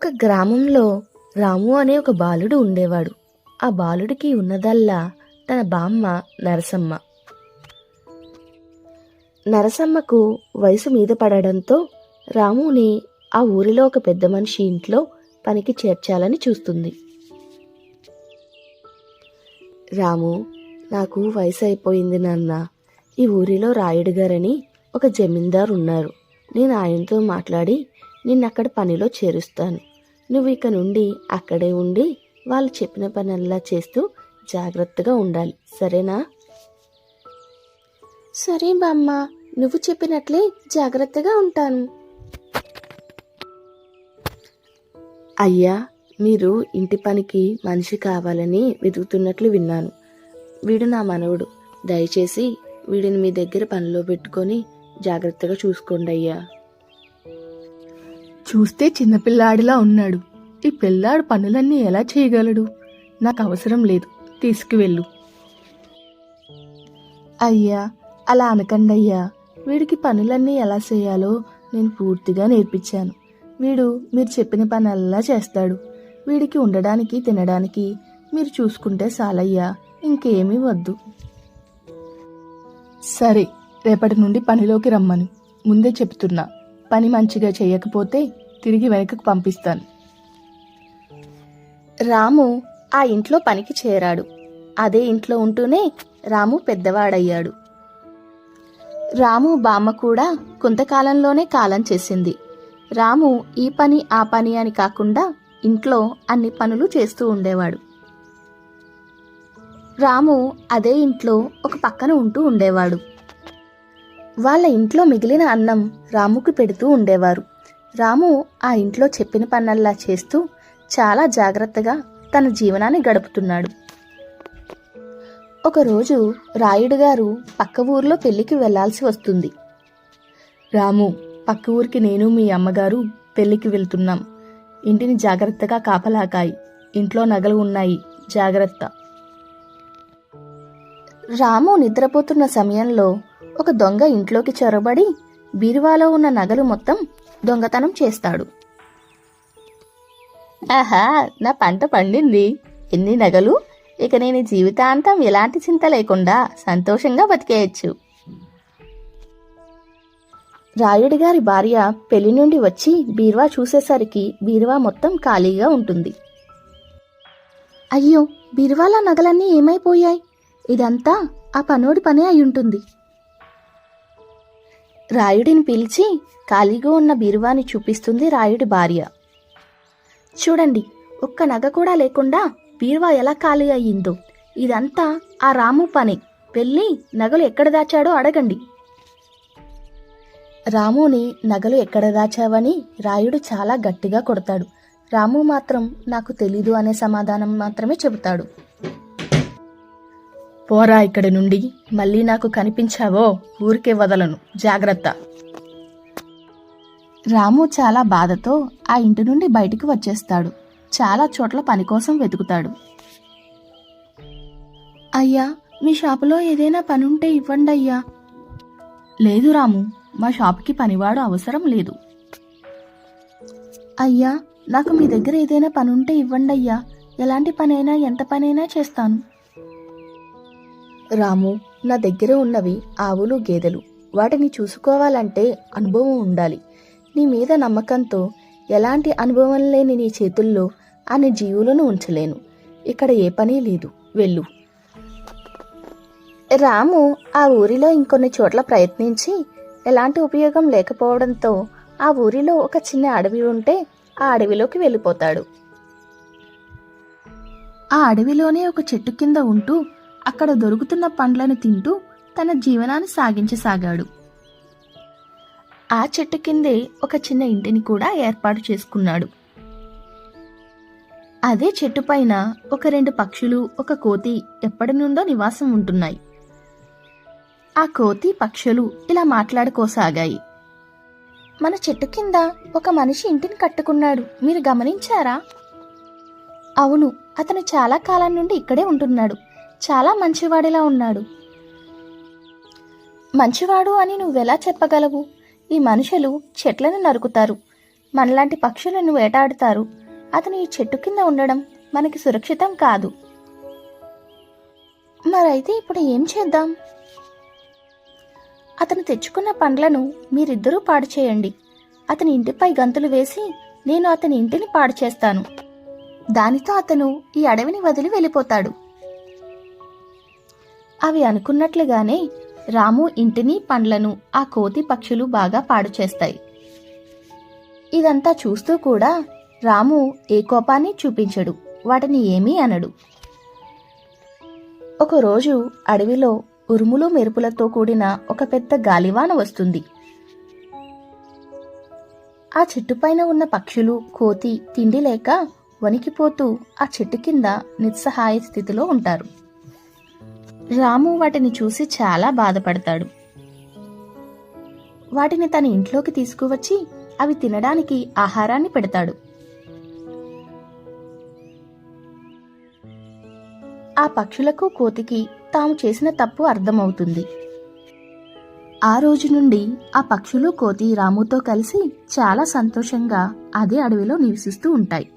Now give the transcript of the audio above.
ఒక గ్రామంలో రాము అనే ఒక బాలుడు ఉండేవాడు. ఆ బాలుడికి ఉన్నదల్లా తన బామ్మ నరసమ్మ. నరసమ్మకు వయసు మీద పడడంతో రాముని ఆ ఊరిలో ఒక పెద్ద మనిషి ఇంట్లో పనికి చేర్చాలని చూస్తుంది. రాము నాకు వయసు అయిపోయింది నాన్న. ఈ ఊరిలో రాయుడు గారని ఒక జమీందారు ఉన్నారు నేను ఆయనతో మాట్లాడి నిన్నక్కడ పనిలో చేరుస్తాను. నువ్వు ఇక నుండి అక్కడే ఉండి వాళ్ళు చెప్పిన పనల్లా చేస్తూ జాగ్రత్తగా ఉండాలి. సరేనా? సరే బామ్మ. నువ్వు చెప్పినట్లే జాగ్రత్తగా ఉంటాను. అయ్యా మీరు ఇంటి పనికి మనిషి కావాలని వెతుకుతున్నట్లు విన్నాను. వీడు నా మనవడు. దయచేసి వీడిని మీ దగ్గర పనిలో పెట్టుకొని జాగ్రత్తగా చూసుకోండి అయ్యా చూస్తే చిన్నపిల్లాడిలా ఉన్నాడు. ఈ పిల్లాడు పనులన్నీ ఎలా చేయగలడు? నాకు అవసరం లేదు. తీసుకువెళ్ళు. అయ్యా అలా అనకండి అయ్యా. వీడికి పనులన్నీ ఎలా చేయాలో నేను పూర్తిగా నేర్పించాను. వీడు మీరు చెప్పిన పనల్లా చేస్తాడు. వీడికి ఉండడానికి తినడానికి మీరు చూసుకుంటే చాలయ్యా. ఇంకేమీ వద్దు. సరే రేపటి నుండి పనిలోకి రమ్మను. ముందే చెప్తున్నా పని మంచిగా చేయకపోతే తిరిగి వెనకకు పంపిస్తాను. రాము ఆ ఇంట్లో పనికి చేరాడు. అదే ఇంట్లో ఉంటూనే రాము పెద్దవాడయ్యాడు. రాము బామ్మ కూడా కొంతకాలంలోనే కాలం చేసింది. రాము ఈ పని ఆ పని అని కాకుండా ఇంట్లో అన్ని పనులు చేస్తూ ఉండేవాడు. రాము అదే ఇంట్లో ఒక పక్కన ఉంటూ ఉండేవాడు. వాళ్ళ ఇంట్లో మిగిలిన అన్నం రాముకు పెడుతూ ఉండేవారు. రాము ఆ ఇంట్లో చెప్పిన పనల్లా చేస్తూ చాలా జాగ్రత్తగా తన జీవనాన్ని గడుపుతున్నాడు. ఒకరోజు రాయుడు గారు పక్క ఊర్లో పెళ్ళికి వెళ్ళాల్సి వస్తుంది. రాము పక్క ఊరికి నేను మీ అమ్మగారు పెళ్ళికి వెళ్తున్నాం. ఇంటిని జాగ్రత్తగా కాపలాకాయి. ఇంట్లో నగలు ఉన్నాయి. జాగ్రత్త. రాము నిద్రపోతున్న సమయంలో ఒక దొంగ ఇంట్లోకి చొరబడి బీరువాలో ఉన్న నగలు మొత్తం దొంగతనం చేస్తాడు. ఆహా నా పంట పండింది. ఎన్ని నగలు? ఇక నేను జీవితాంతం ఎలాంటి చింత లేకుండా సంతోషంగా బతికేయచ్చు. రాయుడి గారి భార్య పెళ్ళి నుండి వచ్చి బీరువా చూసేసరికి బీరువా మొత్తం ఖాళీగా ఉంటుంది. అయ్యో బీరువాల నగలన్నీ ఏమైపోయాయి? ఇదంతా ఆ పనోడి పనే అయి ఉంటుంది రాయుడిని పిలిచి ఖాళీగా ఉన్న బీరువాని చూపిస్తుంది రాయుడి భార్య. చూడండి ఒక్క నగ కూడా లేకుండా బీరువా ఎలా ఖాళీ అయ్యిందో. ఇదంతా ఆ రాము పని. వెళ్ళి నగలు ఎక్కడ దాచాడో అడగండి. రాముని నగలు ఎక్కడ దాచావని రాయుడు చాలా గట్టిగా కొడతాడు. రాము మాత్రం నాకు తెలీదు అనే సమాధానం మాత్రమే చెబుతాడు. పోరా ఇక్కడి నుండి. మళ్ళీ నాకు కనిపించావో ఊరికే వదలను. జాగ్రత్త. రాము చాలా బాధతో ఆ ఇంటి నుండి బయటికి వచ్చేస్తాడు. చాలా చోట్ల పని కోసం వెతుకుతాడు. అయ్యా మీ షాపులో ఏదైనా పనుంటే ఇవ్వండి అయ్యా. లేదు రాము మా షాప్కి పనివాడు అవసరం లేదు. అయ్యా నాకు మీ దగ్గర ఏదైనా పనుంటే ఇవ్వండి అయ్యా. ఎలాంటి పనైనా ఎంత పనైనా చేస్తాను. రాము నా దగ్గర ఉన్నవి ఆవులు గేదెలు. వాటిని చూసుకోవాలంటే అనుభవం ఉండాలి. నీ మీద నమ్మకంతో ఎలాంటి అనుభవం లేని నీ చేతుల్లో అన్ని జీవులను ఉంచలేను. ఇక్కడ ఏ పని లేదు. వెళ్ళు. రాము ఆ ఊరిలో ఇంకొన్ని చోట్ల ప్రయత్నించి ఎలాంటి ఉపయోగం లేకపోవడంతో ఆ ఊరిలో ఒక చిన్న అడవి ఉంటే ఆ అడవిలోకి వెళ్ళిపోతాడు. ఆ అడవిలోనే ఒక చెట్టు కింద ఉంటూ అక్కడ దొరుకుతున్న పండ్లను తింటూ తన జీవనాన్ని సాగించసాగాడు. ఆ చెట్టు కిందే ఒక చిన్న ఇంటిని కూడా ఏర్పాటు చేసుకున్నాడు. అదే చెట్టు పైన ఒక రెండు పక్షులు ఒక కోతి ఎప్పటి నుండో నివాసం ఉంటున్నాయి. ఆ కోతి పక్షులు ఇలా మాట్లాడుకోసాగాయి. మన చెట్టు కింద ఒక మనిషి ఇంటిని కట్టుకున్నాడు. మీరు గమనించారా? అవును అతను చాలా కాలం నుండి ఇక్కడే ఉంటున్నాడు. చాలా మంచివాడిలా ఉన్నాడు. మంచివాడు అని నువ్వెలా చెప్పగలవు? ఈ మనుషులు చెట్లను నరుకుతారు. మనలాంటి పక్షులను వేటాడుతారు. అతను ఈ చెట్టు కింద ఉండడం మనకి సురక్షితం కాదు. మరైతే ఇప్పుడు ఏం చేద్దాం? అతను తెచ్చుకున్న పండ్లను మీరిద్దరూ పాడు చేయండి. అతని ఇంటిపై గంతులు వేసి నేను అతని ఇంటిని పాడు చేస్తాను. దానితో అతను ఈ అడవిని వదిలి వెళ్ళిపోతాడు. అవి అనుకున్నట్లుగానే రాము ఇంటిని పండ్లను ఆ కోతి పక్షులు బాగా పాడు చేస్తాయి. ఇదంతా చూస్తూ కూడా రాము ఏ కోపాన్ని చూపించడు వాటిని ఏమీ అనడు. ఒకరోజు అడవిలో ఉరుములు మెరుపులతో కూడిన ఒక పెద్ద గాలివాన వస్తుంది. ఆ చెట్టుపైన ఉన్న పక్షులు కోతి తిండి లేక వణికిపోతూ ఆ చెట్టు కింద నిస్సహాయ స్థితిలో ఉంటారు. రాము వాటిని చూసి చాలా బాధపడతాడు. వాటిని తన ఇంట్లోకి తీసుకువచ్చి అవి తినడానికి ఆహారాన్ని పెడతాడు. ఆ పక్షులకు కోతికి తాము చేసిన తప్పు అర్థమవుతుంది. ఆ రోజు నుండి ఆ పక్షులు కోతి రాముతో కలిసి చాలా సంతోషంగా అదే అడవిలో నివసిస్తూ ఉంటాయి.